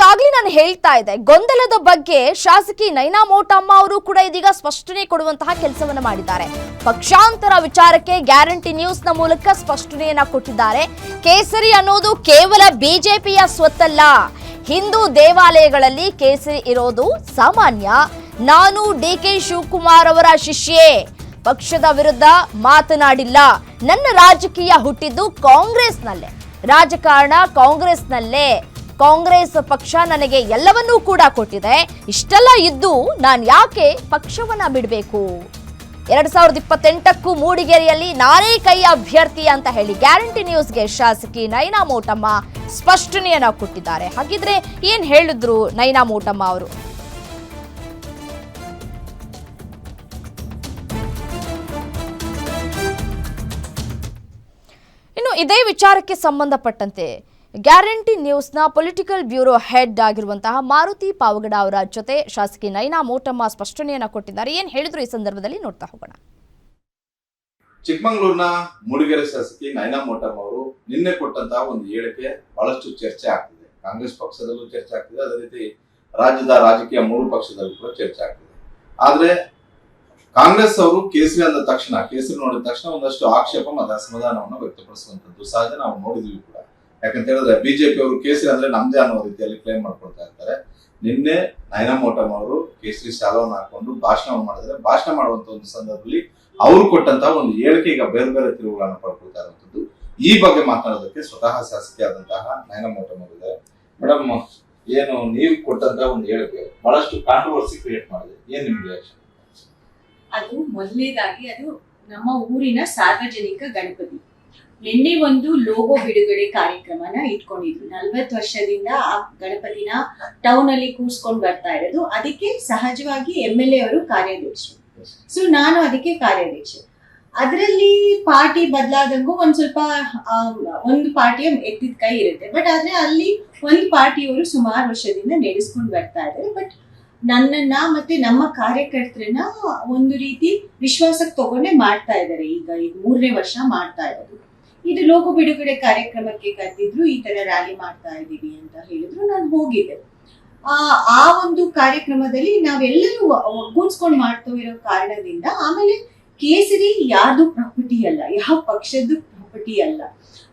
ಈಗಾಗ್ಲೇ ನಾನು ಹೇಳ್ತಾ ಇದ್ದೆ, ಗೊಂದಲದ ಬಗ್ಗೆ ಶಾಸಕಿ ನೈನಾ ಮೋಟಮ್ಮ ಅವರು ಕೂಡ ಇದೀಗ ಸ್ಪಷ್ಟನೆ ಕೊಡುವಂತಹ ಕೆಲಸವನ್ನು ಮಾಡಿದ್ದಾರೆ. ಪಕ್ಷಾಂತರ ವಿಚಾರಕ್ಕೆ ಗ್ಯಾರಂಟಿ ನ್ಯೂಸ್ನ ಮೂಲಕ ಸ್ಪಷ್ಟನೆಯನ್ನ ಕೊಟ್ಟಿದ್ದಾರೆ. ಕೇಸರಿ ಅನ್ನೋದು ಕೇವಲ ಬಿಜೆಪಿಯ ಸ್ವತ್ತಲ್ಲ. ಹಿಂದೂ ದೇವಾಲಯಗಳಲ್ಲಿ ಕೇಸರಿ ಇರೋದು ಸಾಮಾನ್ಯ. ನಾನು ಡಿ ಕೆ ಶಿವಕುಮಾರ್ ಅವರ ಶಿಷ್ಯೆ. ಪಕ್ಷದ ವಿರುದ್ಧ ಮಾತನಾಡಿಲ್ಲ. ನನ್ನ ರಾಜಕೀಯ ಹುಟ್ಟಿದ್ದು ಕಾಂಗ್ರೆಸ್ನಲ್ಲೇ. ರಾಜಕಾರಣ ಕಾಂಗ್ರೆಸ್ನಲ್ಲೇ. ಕಾಂಗ್ರೆಸ್ ಪಕ್ಷ ನನಗೆ ಎಲ್ಲವನ್ನೂ ಕೂಡ ಕೊಟ್ಟಿದೆ. ಇಷ್ಟೆಲ್ಲ ಇದ್ದು ನಾನು ಯಾಕೆ ಪಕ್ಷವನ್ನ ಬಿಡಬೇಕು? ಎರಡ್ ಸಾವಿರದ ಇಪ್ಪತ್ತೆಂಟಕ್ಕೂ ಮೂಡಿಗೆರೆಯಲ್ಲಿ ನಾನೇ ಕೈ ಅಭ್ಯರ್ಥಿ ಅಂತ ಹೇಳಿ ಗ್ಯಾರಂಟಿ ನ್ಯೂಸ್ಗೆ ಶಾಸಕಿ ನೈನಾ ಮೋಟಮ್ಮ ಸ್ಪಷ್ಟನೆಯನ್ನ ಕೊಟ್ಟಿದ್ದಾರೆ. ಹಾಗಿದ್ರೆ ಏನ್ ಹೇಳಿದ್ರು ನೈನಾ ಮೋಟಮ್ಮ ಅವರು? ಇನ್ನು ಇದೇ ವಿಚಾರಕ್ಕೆ ಸಂಬಂಧಪಟ್ಟಂತೆ ಗ್ಯಾರಂಟಿ ನ್ಯೂಸ್ನ ಪೊಲಿಟಿಕಲ್ ಬ್ಯೂರೋ ಹೆಡ್ ಆಗಿರುವಂತಹ ಮಾರುತಿ ಪಾವಗಡ ಅವರ ಜೊತೆ ಶಾಸಕಿ ನೈನಾ ಮೋಟಮ್ಮ ಸ್ಪಷ್ಟನೆಯನ್ನ ಕೊಟ್ಟಿದ್ದಾರೆ. ಏನ್ ಹೇಳಿದ್ರು ಈ ಸಂದರ್ಭದಲ್ಲಿ ನೋಡ್ತಾ ಹೋಗೋಣ. ಚಿಕ್ಕಮಂಗ್ಳೂರ್ನ ಮೂಡಿಗೆರೆ ಶಾಸಕಿ ನೈನಾ ಮೋಟಮ್ಮ ಅವರು ನಿನ್ನೆ ಕೊಟ್ಟಂತಹ ಒಂದು ಹೇಳಿಕೆ ಬಹಳಷ್ಟು ಚರ್ಚೆ ಆಗ್ತಿದೆ. ಕಾಂಗ್ರೆಸ್ ಪಕ್ಷದಲ್ಲೂ ಚರ್ಚೆ ಆಗ್ತಿದೆ, ಅದೇ ರೀತಿ ರಾಜ್ಯದ ರಾಜಕೀಯ ಮೂರು ಪಕ್ಷದಲ್ಲೂ ಕೂಡ ಚರ್ಚೆ ಆಗ್ತಿದೆ. ಆದ್ರೆ ಕಾಂಗ್ರೆಸ್ ಅವರು ಕೇಸರಿ ಅಂದ ತಕ್ಷಣ, ಕೇಸರಿ ನೋಡಿದ ತಕ್ಷಣ ಒಂದಷ್ಟು ಆಕ್ಷೇಪ ಮತ್ತು ಅಸಮಾಧಾನವನ್ನು ವ್ಯಕ್ತಪಡಿಸುವಂತದ್ದು ಸಹಜ ನಾವು ನೋಡಿದ್ವಿ ಕೂಡ. ಯಾಕಂತ ಹೇಳಿದ್ರೆ ಬಿಜೆಪಿ ಅವರು ಕೇಸರಿ ಅಂದ್ರೆ ನಮ್ದೇ ಅನ್ನೋ ರೀತಿಯಲ್ಲಿ ಕ್ಲೇಮ್ ಮಾಡ್ಕೊಳ್ತಾ ಇರ್ತಾರೆ. ನಿನ್ನೆ ನಯನಾ ಮೋಟಮ್ ಅವರು ಕೇಸರಿ ಶಾಲವನ್ನು ಹಾಕೊಂಡು ಭಾಷಣ ಮಾಡಿದ್ರೆ, ಭಾಷಣ ಮಾಡುವಂತ ಒಂದು ಸಂದರ್ಭದಲ್ಲಿ ಅವರು ಕೊಟ್ಟಂತ ಒಂದು ಹೇಳಿಕೆ ಈಗ ಬೇರೆ ಬೇರೆ ತಿರುವುಗಳನ್ನು ಪಡ್ಕೊಳ್ತಾ ಇರುವಂತದ್ದು. ಈ ಬಗ್ಗೆ ಮಾತನಾಡೋದಕ್ಕೆ ಸ್ವತಃ ಶಾಸಕಿ ಆದಂತಹ ನಯನಾ ಮೋಟಮ್ ಅವರಿದ್ದಾರೆ ಮೇಡಮ್, ಏನು ನೀವು ಕೊಟ್ಟಂತ ಒಂದು ಹೇಳಿಕೆ ಬಹಳಷ್ಟು ಕಾಂಟ್ರವರ್ಸಿ ಕ್ರಿಯೇಟ್ ಮಾಡಿದೆ. ಏನ್ ನಿಮ್ಗೆ ರಿಯಾಕ್ಷನ್ ಅದು ಮೊದಲನೇದಾಗಿ ಅದು ನಮ್ಮ ಊರಿನ ಸಾರ್ವಜನಿಕ ಗಣಪತಿ. ನಿನ್ನೆ ಒಂದು ಲೋಗೋ ಬಿಡುಗಡೆ ಕಾರ್ಯಕ್ರಮನ ಇಟ್ಕೊಂಡಿದ್ರು. ನಲ್ವತ್ತು ವರ್ಷದಿಂದ ಆ ಗಣಪತಿನ ಟೌನ್ ಅಲ್ಲಿ ಕೂರ್ಸ್ಕೊಂಡ್ ಬರ್ತಾ ಇರೋದು. ಅದಕ್ಕೆ ಸಹಜವಾಗಿ ಎಂ ಎಲ್ ಎ ಅವರು ಕಾರ್ಯಾಧ್ಯಕ್ಷರು ಸೊ ನಾನು ಅದಕ್ಕೆ ಕಾರ್ಯಾಧ್ಯಕ್ಷ ಅದರಲ್ಲಿ ಪಾರ್ಟಿ ಬದಲಾದಂಗೂ ಒಂದ್ ಸ್ವಲ್ಪ ಒಂದು ಪಾರ್ಟಿಯ ಎತ್ತಿದ ಕೈ ಇರುತ್ತೆ. ಬಟ್ ಆದ್ರೆ ಅಲ್ಲಿ ಒಂದು ಪಾರ್ಟಿಯವರು ಸುಮಾರು ವರ್ಷದಿಂದ ನಡೆಸ್ಕೊಂಡು ಬರ್ತಾ ಇದ್ದಾರೆ. ಬಟ್ ನನ್ನನ್ನ ಮತ್ತೆ ನಮ್ಮ ಕಾರ್ಯಕರ್ತರನ್ನ ಒಂದು ರೀತಿ ವಿಶ್ವಾಸಕ್ಕೆ ತಗೊಂಡೇ ಮಾಡ್ತಾ ಇದ್ದಾರೆ. ಈಗ ಈಗ ಮೂರನೇ ವರ್ಷ ಮಾಡ್ತಾ ಇರೋದು. ಇದು ಲೋಕ ಬಿಡುಗಡೆ ಕಾರ್ಯಕ್ರಮಕ್ಕೆ ಕರೆದಿದ್ರು, ಈ ತರ ರ್ಯಾಲಿ ಮಾಡ್ತಾ ಇದ್ದೀವಿ ಅಂತ ಹೇಳಿದ್ರು. ನಾನು ಹೋಗಿದ್ದೆ. ಆ ಆ ಒಂದು ಕಾರ್ಯಕ್ರಮದಲ್ಲಿ ನಾವೆಲ್ಲರೂ ಒಗ್ಗೂಡ್ಸ್ಕೊಂಡು ಮಾಡ್ತಾ ಇರೋ ಕಾರಣದಿಂದ ಆಮೇಲೆ ಕೇಸರಿ ಯಾರ್ದು ಪ್ರಾಪರ್ಟಿ ಅಲ್ಲ, ಯಾವ ಪಕ್ಷದ್ದು ಪ್ರಾಪರ್ಟಿ ಅಲ್ಲ.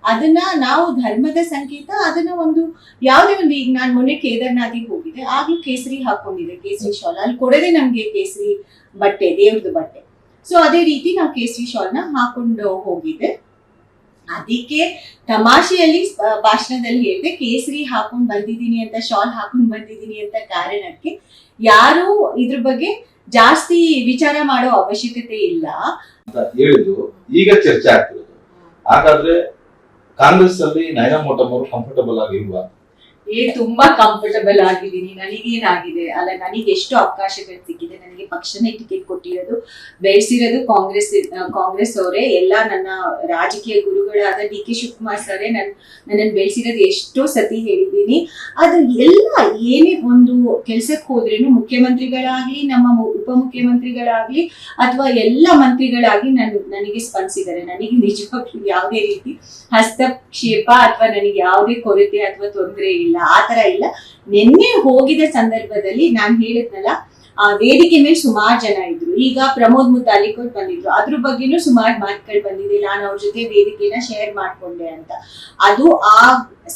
ಅದನ್ನ ನಾವು ಧರ್ಮದ ಸಂಕೇತ, ಅದನ್ನ ಒಂದು ಯಾವುದೇ ಒಂದು, ಈಗ ನಾನು ಮೊನ್ನೆ ಕೇದಾರ್ನಾಥಿಗೆ ಹೋಗಿದ್ದೆ. ಆಗ್ಲೂ ಕೇಸರಿ ಹಾಕೊಂಡಿದೆ ಕೇಸರಿ ಶಾಲ್. ಅಲ್ಲಿ ಕೊಡದೆ ನಮ್ಗೆ ಕೇಸರಿ ಬಟ್ಟೆ ದೇವ್ರದ್ದು ಬಟ್ಟೆ. ಸೊ ಅದೇ ರೀತಿ ನಾವು ಕೇಸರಿ ಶಾಲ್ನ ಹಾಕೊಂಡು ಹೋಗಿದ್ದೆ. ಅದಕ್ಕೆ ತಮಾಷೆಯಲ್ಲಿ ಭಾಷಣದಲ್ಲಿ ಹೇಳಿದೆ, ಕೇಸರಿ ಹಾಕೊಂಡ್ ಬಂದಿದ್ದೀನಿ ಅಂತ, ಶಾಲ್ ಹಾಕೊಂಡ್ ಬಂದಿದ್ದೀನಿ ಅಂತ ಕಾರಣಕ್ಕೆ ಯಾರು ಇದ್ರ ಬಗ್ಗೆ ಜಾಸ್ತಿ ವಿಚಾರ ಮಾಡೋ ಅವಶ್ಯಕತೆ ಇಲ್ಲ. ಅಂತ ಈಗ ಚರ್ಚೆ ಆಗ್ತಿರೋದು. ಹಾಗಾದ್ರೆ ಕಾಂಗ್ರೆಸ್ ಅಲ್ಲಿ ನಯನ ಮೋಟಮ್ ಅವರು ಕಂಫರ್ಟಬಲ್ ಆಗಿಲ್ವಾ ಏ, ತುಂಬಾ ಕಂಫರ್ಟಬಲ್ ಆಗಿದ್ದೀನಿ. ನನಗೇನಾಗಿದೆ ಅಲ್ಲ ನನಗೆ ಎಷ್ಟು ಅವಕಾಶಗಳು ಸಿಕ್ಕಿದೆ, ನನಗೆ ಪಕ್ಷನೇ ಟಿಕೆಟ್ ಕೊಟ್ಟಿರೋದು, ಬೆಳೆಸಿರೋದು ಕಾಂಗ್ರೆಸ್ ಕಾಂಗ್ರೆಸ್ ಅವರೇ. ಎಲ್ಲ ನನ್ನ ರಾಜಕೀಯ ಗುರುಗಳಾದ ಡಿ ಕೆ ಶಿವಕುಮಾರ್ ಸರೇ ನನ್, ನನ್ನನ್ನು ಬೆಳೆಸಿರೋದು ಎಷ್ಟೋ ಸತಿ ಹೇಳಿದ್ದೀನಿ. ಅದು ಎಲ್ಲ ಏನೇ ಒಂದು ಕೆಲ್ಸಕ್ಕೆ ಹೋದ್ರೇನು ಮುಖ್ಯಮಂತ್ರಿಗಳಾಗ್ಲಿ, ನಮ್ಮ ಉಪಮುಖ್ಯಮಂತ್ರಿಗಳಾಗ್ಲಿ, ಅಥವಾ ಎಲ್ಲ ಮಂತ್ರಿಗಳಾಗಿ ನನ್, ನನಗೆ ಸ್ಪಂದಿಸಿದ್ದಾರೆ. ನನಗೆ ನಿಜವಾಗ್ಲೂ ಯಾವುದೇ ರೀತಿ ಹಸ್ತಕ್ಷೇಪ ಅಥವಾ ನನಗೆ ಯಾವುದೇ ಕೊರತೆ ಅಥವಾ ತೊಂದರೆ ಇಲ್ಲ. ಆ ತರ ಇಲ್ಲ. ನಿನ್ನೆ ಹೋಗಿದ ಸಂದರ್ಭದಲ್ಲಿ ನಾನು ಹೇಳಿದ್ನಲ್ಲ, ಆ ವೇದಿಕೆ ಮೇಲೆ ಸುಮಾರು ಜನ ಇದ್ರು. ಈಗ ಪ್ರಮೋದ್ ಮುತಾಲಿಕ್ ಅವ್ರು ಬಂದಿದ್ರು. ಅದ್ರ ಬಗ್ಗೆನೂ ಸುಮಾರು ಮಾತುಗಳು ಬಂದಿದೆ. ನಾನು ಅವ್ರ ಜೊತೆ ವೇದಿಕೆನ ಶೇರ್ ಮಾಡ್ಕೊಂಡೆ ಅಂತ. ಅದು ಆ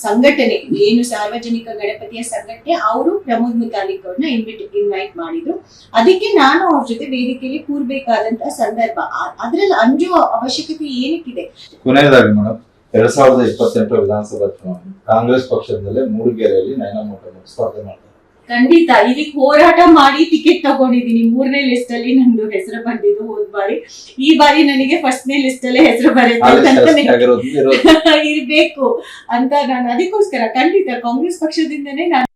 ಸಂಘಟನೆ, ಏನು ಸಾರ್ವಜನಿಕ ಗಣಪತಿಯ ಸಂಘಟನೆ, ಅವರು ಪ್ರಮೋದ್ ಮುತಾಲಿಕ್ ಅವ್ರನ್ನ ಇನ್ವಿಟ್ ಇನ್ವೈಟ್ ಮಾಡಿದ್ರು. ಅದಕ್ಕೆ ನಾನು ಅವ್ರ ಜೊತೆ ವೇದಿಕೆಯಲ್ಲಿ ಕೂರ್ಬೇಕಾದಂತ ಸಂದರ್ಭ. ಅದ್ರಲ್ಲಿ ಅಂಜುವ ಅವಶ್ಯಕತೆ ಏನಕ್ಕಿದೆ? ಕೊನೆಯದಾಗಿ ಮೇಡಮ್ ಎರಡ್ ಸಾವಿರದ ಇಪ್ಪತ್ತೆಂಟು ವಿಧಾನಸಭಾ ಚುನಾವಣೆ. ಕಾಂಗ್ರೆಸ್ ಪಕ್ಷದಿಂದಲೇ ಮೂಡಿಗೆರೆಯಲ್ಲಿ ನಯನ ಮೋಟಮ್ ಅವರು ಸ್ಪರ್ಧೆ ಮಾಡ್ತಾರೆ. ಖಂಡಿತ ಇದಕ್ಕೆ ಹೋರಾಟ ಮಾಡಿ ಟಿಕೆಟ್ ತಗೊಂಡಿದ್ದೀನಿ. ಮೂರನೇ ಲಿಸ್ಟ್ ಅಲ್ಲಿ ನಂದು ಹೆಸರು ಬಂದಿದ್ದು ಹೋದ್ ಬಾರಿ. ಈ ಬಾರಿ ನನಗೆ ಫಸ್ಟ್ನೇ ಲಿಸ್ಟ್ ಅಲ್ಲೇ ಹೆಸರು ಬರಬೇಕು ಬರುತ್ತೆ ಇರ್ಬೇಕು ಅಂತ ನಾನು. ಅದಕ್ಕೋಸ್ಕರ ಖಂಡಿತ ಕಾಂಗ್ರೆಸ್ ಪಕ್ಷದಿಂದನೇ ನಾನು